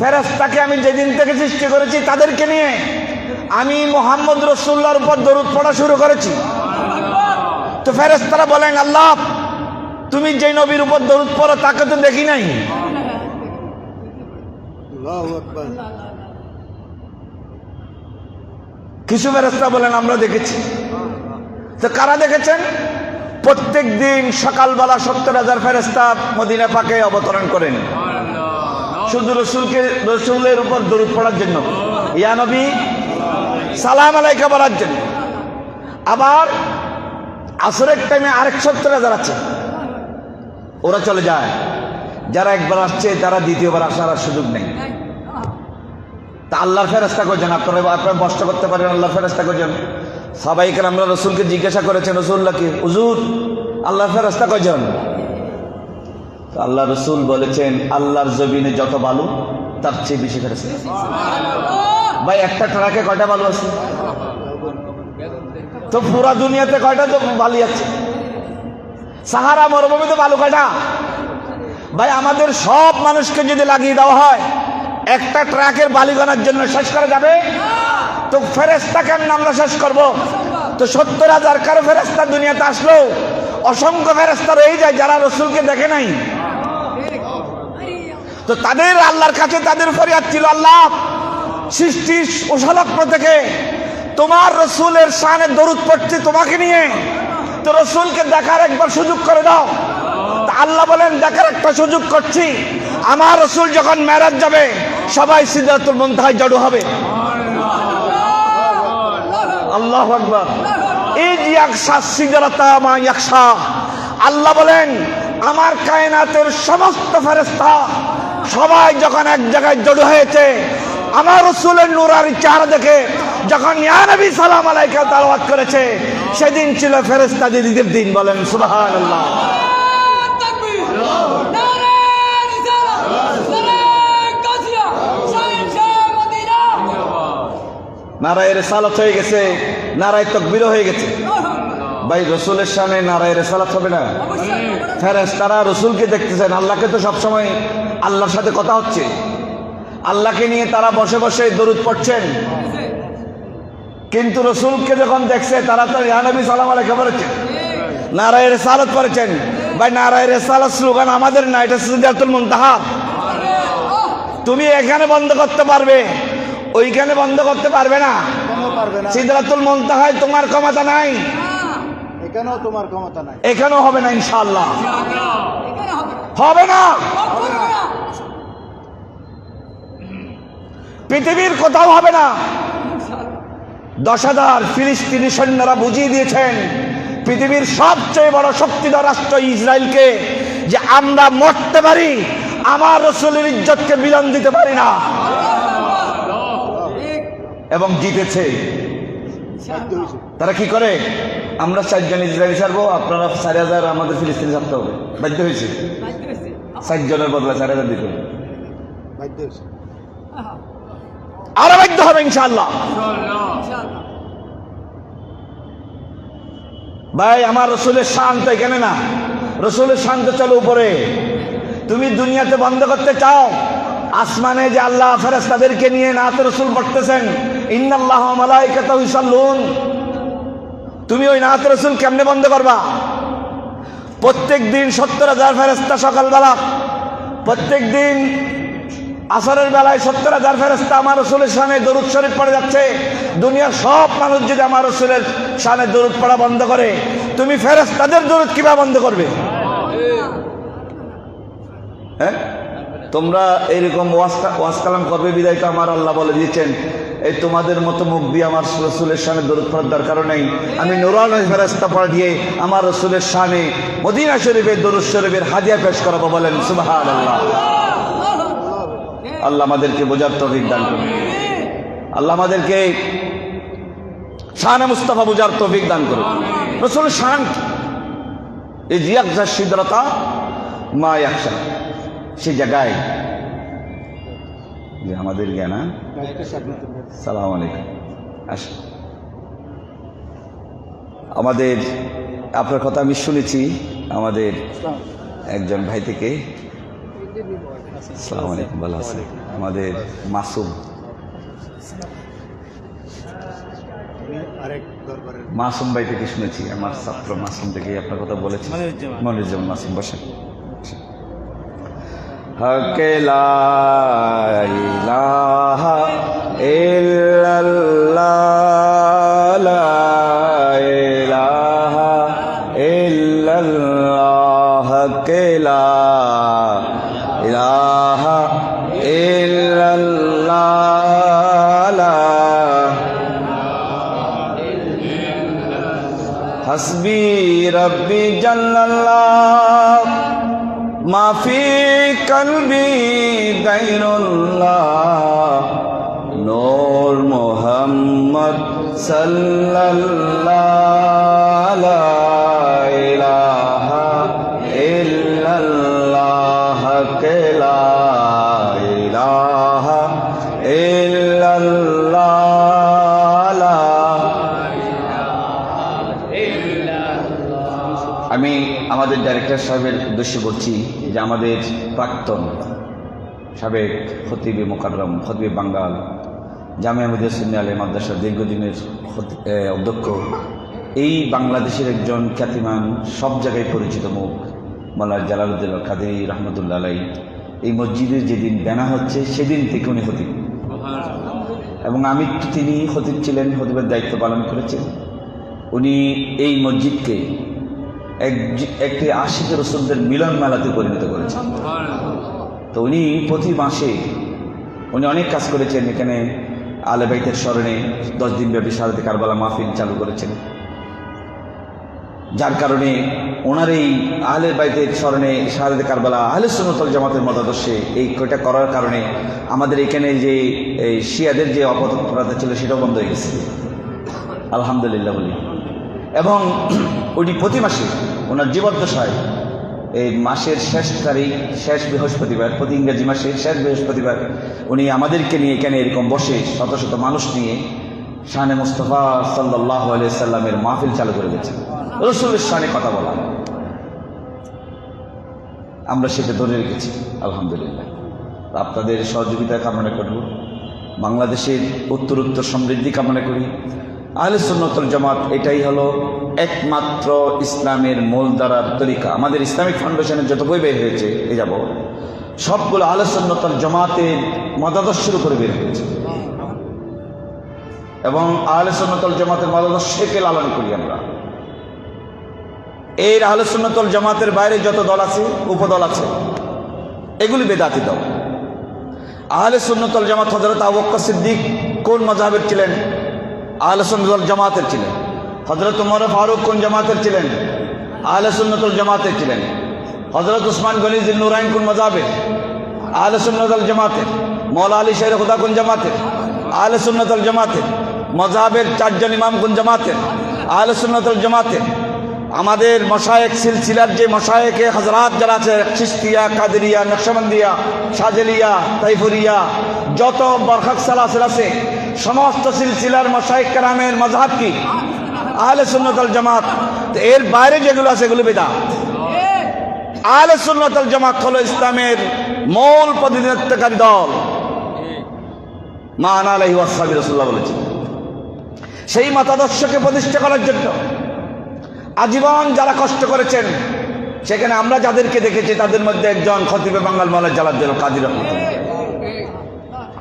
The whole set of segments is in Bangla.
ফেরেস্তাকে আমি যেদিন থেকে সৃষ্টি করেছি তাদেরকে নিয়ে আমি মোহাম্মদ রসুল্লার উপর দরুদ পড়া শুরু করেছি। তো ফেরেস্তারা বলেন আল্লাহ তুমি যে নবীর উপর দরুদ পড়ো তাকে তো দেখি নাই। কিছু ফেরেস্তা বলেন আমরা দেখেছি। তো কারা দেখেছেন? প্রত্যেক দিন সকালবেলা সত্তর হাজার ফেরেস্তা মদিনা পাকে অবতরণ করেন। শুধু রসুলকে, রসুলের উপর দরুদ পড়ার জন্য। ইয়া নবী, সালাম আলাইকা বলার জন্য। আবার আসরের টাইমে আরেক সত্তর হাজার আছে ওরা চলে যায়। যারা একবার আসছে, তারা দ্বিতীয়বার আসার আর সুযোগ নেই। তা আল্লাহর ফেরাস্তা করছেন আপনারা আপনারা কষ্ট করতে পারেন, আল্লাহর ফেরাস্তা করছেন সবাইকে আমরা রসুলকে জিজ্ঞাসা করেছেন রসুল্লাহকে হুজুর, আল্লাহর ফেরস্তা কজন তো আল্লাহ রসুল বলেছেন, আল্লাহর জমিনে যত বালু, তার চেয়ে বেশি ফেরস্তা ভাই, একটা ট্রাকে কয়টা বালু আছে? তো পুরা দুনিয়াতে কয়টা তো বালি আছে? সাহারা মরুভূমিতে বালু কয়টা? ভাই, আমাদের সব মানুষকে যদি লাগিয়ে দেওয়া হয়, একটা ট্রাকের বালি গনার জন্য শেষ করা যাবে? তো ফেরেস্তা কেমন আমরা শেষ করব? তো সত্তর হাজার কারও ফেরেস্তা দুনিয়াতে আসলো, অসংখ্য ফেরেস্তা রয়ে যায়, যারা রসুলকে দেখে নাই। তো তাদের আল্লাহর কাছে তাদের ফরিয়াদ ছিল, আল্লাহ সৃষ্টি ওসালক্ষ থেকে তোমার রসুলের শানে দরুদ পড়ছে তোমাকে নিয়ে। তো রসুলকে দেখার একবার সুযোগ করে দাও। আল্লাহ বলেন, দেখার একটা সুযোগ করছি। আমার রসুল যখন মেরাজ যাবে, সবাই সিদ্ধাতুল মন্থায় জড়ো হবে। আল্লাহ আকবার। এই যে একশা সিজরাতা মা একশা আল্লাহ বলেন, আমার কায়নাতের সমস্ত ফেরেস্তা সবাই যখন এক জায়গায় জড়ো হয়েছে আমার রসুলের নুরারি চেহারা দেখে যখন ইয়ানবী সালাম আলাইকা তালাওয়াত করেছে সেদিন ছিল ফেরেস্তা দিদিদের দিন বলেন মদিনা নারায় রেসালত হয়ে গেছে নারায় তকবির হয়ে গেছে। ভাই রসুলের সামনে নারায় রেসালাত হবে না। ফেরেস তারা রসুলকে দেখতেছেন আল্লাহকে তো সবসময় আল্লাহর সাথে কথা হচ্ছে। আল্লাহকে নিয়ে তারা বসে বসে দরুদ পড়ছেন। কিন্তু রসুলকে যখন দেখছে তারা তো ইয়ানবী সালাম আলাইকে পড়েছেন নারায় রেসালত পড়েছেন। ভাই নারায় রেসালত স্লোগান আমাদের না এটা সিদ্ধার্থুল মুনতাহা। তুমি এখানে বন্ধ করতে পারবে ওইখানে বন্ধ করতে পারবে না। পারবে না সিদ্ধার্থুল মুনতাহায় তোমার ক্ষমতা নাই। এখানেও তোমার ক্ষমতা নাই। এখানেও হবে না ইনশাআল্লাহ। হবে না। পৃথিবীর কোথাও হবে না। দশ হাজার ফিলিস্তিনি সৈন্যরা বুঝিয়ে দিয়েছেন পৃথিবীর সবচেয়ে বড় শক্তিধর রাষ্ট্র ইসরায়েলকে যে আমরা মরতে পারি আমার রসুলের ইজ্জতকে বিলন দিতে পারি না। এবং জিতেছে। তারা কি করে? আমরা চারজন ইসরায়েলি ছাড়বো আপনারা চার হাজার আমাদের ফিলিস্তিনি ছাড়তে হবে। বাধ্য হয়েছে? ষাট জনের বদলে চার হাজার দিতে হবে। বাধ্য হয়েছে। আরও বাধ্য হবে ইনশাআল্লাহ। ভাই, আমার রসুলের শান তো এখানে না। রসুলের শান তো চলো উপরে। তুমি দুনিয়াতে বন্ধ করতে চাও, আসমানে যে আল্লাহ ফেরেস্তাদেরকে নিয়ে নাতে রসুল পড়তেছেন ইন্নাল্লাহ মালাইকাতাহু ইসাল্লুন তুমি ওই নাত রসুল কেমনে বন্ধ করবা? প্রত্যেক দিন সত্তর হাজার ফেরেস্তা সকালবেলা প্রত্যেক দিন আসরের বেলায় সত্তর হাজার ফেরেস্তা আমার রসুলের সামনে দরুদ শরীফ পড়ে যাচ্ছে। দুনিয়ার সব মানুষ যদি আমার রসুলের সামনে দরুদ পড়া বন্ধ করে, তুমি ফেরস ফেরেস্তাদের দরুদ কীভাবে বন্ধ করবে? হ্যাঁ? তোমরা এইরকম ওয়াজ কালাম করবে বিদায় তো আমার আল্লাহ বলে দিয়েছেন। এই তোমাদের মতো মুখ দিয়ে আমার রসুলের সামনে দরুদ পড়ার দরকার নেই। আমি নুরান ফেরাস্তা দিয়ে আমার রসুলের সামনে মদিনা শরীফের দরুদ শরীফের হাদিয়া পেশ করাবো বলেন সুবাহ আল্লাহ আল্লাহ আমাদেরকে বোঝার তৌফিক দান করুন। আল্লাহ আমাদেরকে শানে মুস্তাফা বোঝার তৌফিক দান করুন। রসুল শান? এই জিয়াকজা সিদ্রতা মা ইয়াকশা সে জায়গায় যে আমাদের জ্ঞানা করে। সালাম আলাইকুম। আস আমাদের, আপনার কথা আমি শুনেছি, আমাদের একজন ভাই থেকে সালাম আলাইকুম ভালো আছেন? আমাদের মাসুম। মাসুম ভাই থেকে শুনেছি? আমার ছাত্র মাসুম থেকে আপনার কথা বলেছি। মনিরুজ্জামান। মাসুম বসেন হকে লা إله إلا الله لا حسبي ربي جل الله ما في قلبي غير الله نور محمد صلى الله ডাইরেক্টর সাহেবের উদ্দেশ্যে বলছি যে আমাদের প্রাক্তন সাবেক খতিবে মোকাররম, খতিবে বাঙ্গাল, জামিয়া মদিয়া সুন্নি আলী মাদ্রাসার দীর্ঘদিনের অধ্যক্ষ। এই বাংলাদেশের একজন খ্যাতিমান, সব জায়গায় পরিচিত মুখ মাল্লা জালালুদ্দিন কাদি রহমতুল্লাহ আলাই এই মসজিদের যেদিন বেনা হচ্ছে, সেদিন থেকে উনি খতিব। এবং আমি তিনি খতিব ছিলেন, খতিবের দায়িত্ব পালন করেছেন। উনি এই মসজিদকে এক একটি আশিক রসুলদের মিলন মেলাতে পরিণত করেছেন। তো উনি প্রতি মাসে উনি অনেক কাজ করেছেন। এখানে আলেবাইতের স্মরণে দশ দিনব্যাপী সারাতে কারবালা মাহফিল চালু করেছেন। যার কারণে ওনার এই আহলের বাইতের স্মরণে শাহাদে কারবালা আহলে সুনতল জামাতের মতাদর্শে এই কয়টা করার কারণে আমাদের এখানে যে শিয়াদের যে অপতৎপরতা ছিল সেটাও বন্ধ হয়ে গেছে। আলহামদুলিল্লাহ বলি। এবং উনি প্রতি মাসে ওনার জীবদ্দশায় এই মাসের শেষ তারিখ, শেষ বৃহস্পতিবার, প্রতি ইংরেজি মাসের শেষ বৃহস্পতিবার উনি আমাদেরকে নিয়ে এখানে এরকম বসে শত শত মানুষ নিয়ে শানে মুস্তফা সাল্লাহ সাল্লামের মাহফিল চালু করে গেছেন রসুলের শানে কথা বলা। আমরা সেটা ধরে রেখেছি, আলহামদুলিল্লাহ। আপনাদের সহযোগিতা কামনা করব। বাংলাদেশের উত্তর উত্তর সমৃদ্ধি কামনা করি। আহলে সুন্নতল জামাত এটাই হলো একমাত্র ইসলামের মূল দ্বারার তরিকা। আমাদের ইসলামিক ফাউন্ডেশনের যত বই বের হয়েছে, এ যাব। সবগুলো আহলে সুন্নতল জামাতের মতাদর্শের উপরে বের হয়েছে। এবং আহলে সুন্নতল জামাতের মতাদর্শকে লালন করি আমরা। এই আহলে সুন্নতল জামাতের বাইরে যত দল আছে, উপদল আছে, এগুলি বেদাতি দল। আহলে সুন্নতল জামাত হজরত আবক্কা সিদ্দিক কোন মজাহের ছিলেন? আহলে সুন্নতল জামাতের ছিলেন। হজরত উমর ফারুক কোন জামাতের ছিলেন? আহলে সুন্নতল জামাতের ছিলেন। হজরত উসমান গনিজ নুরাইন কোন মজাবের আহলে সুন্নতল জামাতের। মৌলা আলী শের খুদা কোন জামাতের? আহলে সুন্নতল জামাতের। মজাহের চারজন ইমাম কোন জামাতের? আহলে সুন্নতল জামাতের। আমাদের মশায়েক সিলসিলার যে মশায়েকে হজরাত যারা আছে চিস্তিয়া কাদেরিয়া, নকশবন্দিয়া, সাজেলিয়া, তাইফুরিয়া, যত বরখাক সালাসেল আছে সমস্ত সিলসিলার মশায়েক কারামের মজাহাব কি? আহলে সুন্নতল জামাত। এর বাইরে যেগুলো আছে, এগুলো বেদা আহলে সুন্নতল জামাত হলো ইসলামের মূল প্রতিনিধিত্বকারী দল। মান আলহি ওয়াসাবি রসুল্লাহ বলেছেন সেই মতাদর্শকে প্রতিষ্ঠা করার জন্য আজীবন যারা কষ্ট করেছেন, সেখানে আমরা যাদেরকে দেখেছি, তাদের মধ্যে একজন খতিবে বাঙ্গাল মালা জালাদ্দুল কাদির রহমতুল্লাহ।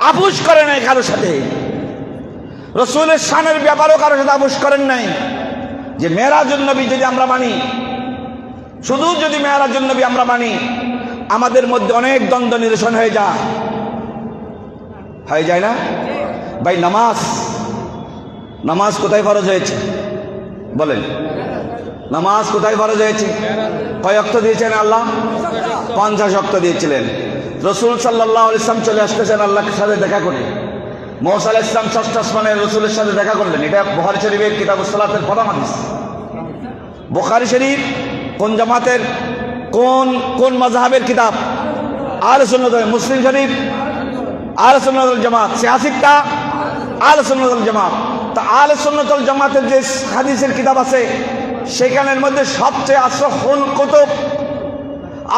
আপুস করে নাই কারোর সাথে। রসুলের শানের ব্যাপারেও কারোর সাথে আপুস করেন নাই। যে মেয়েরাজুল নবী যদি আমরা মানি, শুধু যদি মেয়েরাজুল নবী আমরা মানি, আমাদের মধ্যে অনেক দ্বন্দ্ব নিরসন হয়ে যায়। হয়ে যায় না? ভাই, নামাজ নামাজ কোথায় ফরজ হয়েছে? বলেন। নামাজ কোথায় ফরজ হয়েছে? কয় অক্ত দিয়েছেন আল্লাহ? পঞ্চাশ অক্ত দিয়েছিলেন। রসুল সাল্লাহ ইসলাম চলে আসতেছেন আল্লাহর সাথে দেখা করে। মৌসা আলাহ ইসলাম ষষ্ঠ আসমানে রসুলের সাথে দেখা করলেন। এটা বহারি শরীফের কিতাব সালাতের প্রথম হাদিস। বোখারি শরীফ কোন জামাতের, কোন কোন মজাহাবের কিতাব? আর সুন্নত মুসলিম শরীফ আর জামাত। সিয়াসিকটা আল সুন্নতল জামাত। তা আল সুন্নতল জামাতের যে হাদিসের কিতাব আছে, সেখানের মধ্যে সবচেয়ে আসফুল কুতুব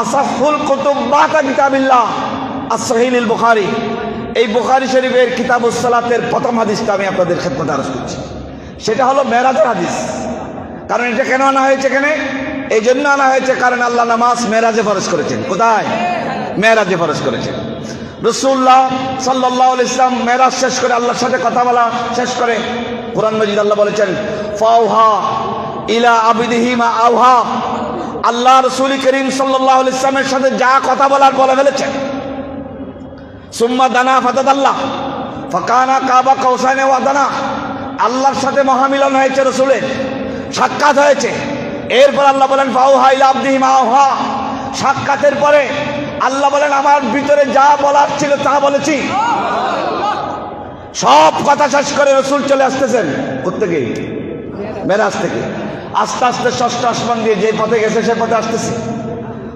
আসফুল কুতুব বাতা কিতাবিল্লাহ আসহিল বুখারি। এই বুখারি শরীফের কিতাবুসালাতের প্রথম হাদিসটা আমি আপনাদের খেদমতে আরজ করছি। সেটা হলো মেরাজের হাদিস। কারণ এটা কেন আনা হয়েছে এখানে? এই জন্য আনা হয়েছে কারণ আল্লাহ নামাজ মেরাজে ফরজ করেছেন। কোথায়? মেরাজে ফরজ করেছেন। রসুল্লাহ সাল্লাহ ইসলাম মেরাজ শেষ করে আল্লাহর সাথে কথা বলা শেষ করে। কোরআন মজিদ আল্লাহ বলেছেন ফাউহা ইলা আবিদিহিমা আউহা আল্লাহ রসুল করিম সাল্লাহ ইসলামের সাথে যা কথা বলার বলে ফেলেছেন। সুম্মা দানা ফাতাদ আল্লাহ ফকানা কাবা কৌসানে ওয়া দানা। আল্লাহর সাথে মহামিলন হয়েছে রসুলের। সাক্ষাৎ হয়েছে। এরপর আল্লাহ বলেন, ফাউহা ইলা আবদিহি মা আউহা সাক্ষাতের পরে আল্লাহ বলেন, আমার ভিতরে যা বলার ছিল তা বলেছি। সব কথা শেষ করে রসুল চলে আসতেছেন। কোথেকে মেরাজ থেকে। আস্তে আস্তে ষষ্ঠ আসমান দিয়ে যে পথে গেছে সে পথে আসতেছে।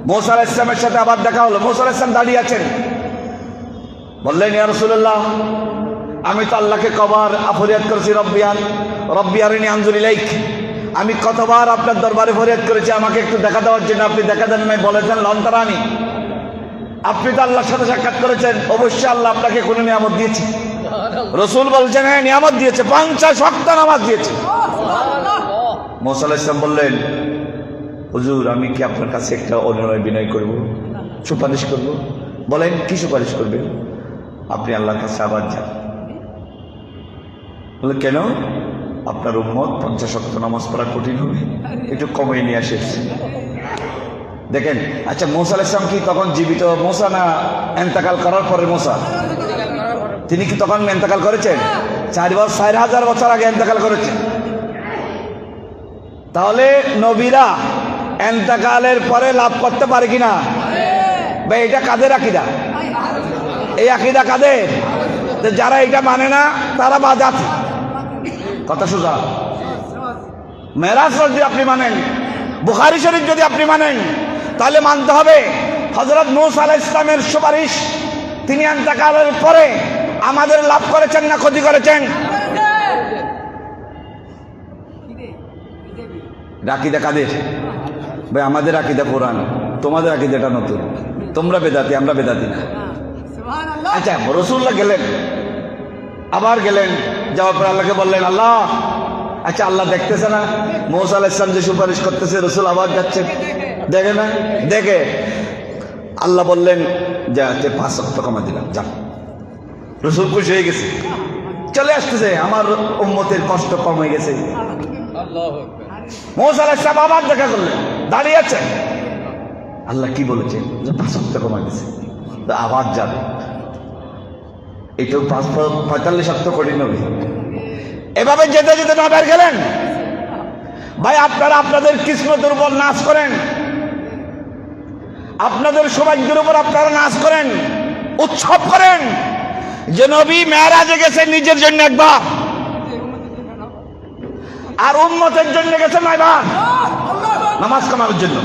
মৌসা আলাহ ইসলামের সাথে আবার দেখা হলো। মৌসা ইসলাম দাঁড়িয়ে আছেন। বললেন ইয়া রসুল্লাহ আমি তো আল্লাহকে কবার ফরিয়াদ করেছি রব্বিয়ান রব্বিয়ারিনী আঞ্জলি লাইক আমি কতবার আপনার দরবারে ফরিয়াদ করেছি আমাকে একটু দেখা দেওয়ার জন্য আপনি দেখা দেন নাই বলেছেন লন্তারানি। আপনি তো আল্লাহর সাথে সাক্ষাৎ করেছেন অবশ্যই আল্লাহ আপনাকে কোনো নিয়ামত দিয়েছে। রসুল বলছেন হ্যাঁ নিয়ামত দিয়েছে পঞ্চাশ শক্ত নামাজ দিয়েছে। মোসাল্লাহ ইসলাম বললেন হুজুর আমি কি আপনার কাছে একটা অনুনয় বিনয় করব? সুপারিশ করব? বলেন কি সুপারিশ করবেন? আপনি আল্লাহর কাছে আবার যান। বলে, কেন? আপনার উম্মত পঞ্চাশ শক্ত নামাজ পড়া কঠিন হবে। একটু কমিয়ে নিয়ে আসে দেখেন আচ্ছা মোসা আলাহ ইসলাম কি তখন জীবিত মোসা না এন্তাকাল করার পরে মোসা? তিনি কি তখন এন্তেকাল করেছেন? চার বছর, চার হাজার বছর আগে এন্তেকাল করেছেন। তাহলে নবীরা এন্তেকালের পরে লাভ করতে পারে কিনা? বা এটা কাদের এই আকিদা কাদের? যে যারা এটা মানে না, তারা বাজাত কথা সোজা। মেরাজ যদি আপনি মানেন, বুখারি শরীফ যদি আপনি মানেন, তাহলে মানতে হবে হজরত নৌস আলাহ ইসলামের সুপারিশ তিনি এন্তেকালের পরে আমাদের লাভ করেছেন না ক্ষতি করেছেন? রাকিদা কাদের? ভাই, আমাদের আকিদা পুরান তোমাদের আকিদাটা নতুন। তোমরা বেদাতি, আমরা বেদাতি না। আচ্ছা রসুল্লাহ গেলেন আবার গেলেন যাওয়ার পর আল্লাহকে বললেন আল্লাহ আচ্ছা আল্লাহ দেখতেছে না মৌসা আলাহ ইসলাম যে সুপারিশ করতেছে রসুল আবার যাচ্ছে দেখে না? দেখে। আল্লাহ বললেন যা তে পাঁচ শক্ত কমা দিলাম যা। রসুল খুশি হয়ে গেছে। চলে আসতেছে আমার উম্মতের কষ্ট কম হয়ে গেছে। মৌসা আলাহ ইসলাম আবার দেখা করলেন দাঁড়িয়ে আছে আল্লাহ কি বলেছেন যে পাঁচ শক্ত কমা গেছে তো আবার যাবে। এটাও পাঁচ পঁয়তাল্লিশ শক্ত কঠিন হবে। এভাবে যেতে যেতে নবার গেলেন? ভাই আপনারা আপনাদের কিসমতের উপর নাচ করেন। আপনাদের সৌভাগ্যের উপর আপনারা নাচ করেন। উৎসব করেন। যে নবী মেয়ারাজে গেছে নিজের জন্য একবার। আর উম্মতের জন্য গেছে নয়বার। নামাজ কামানোর জন্য।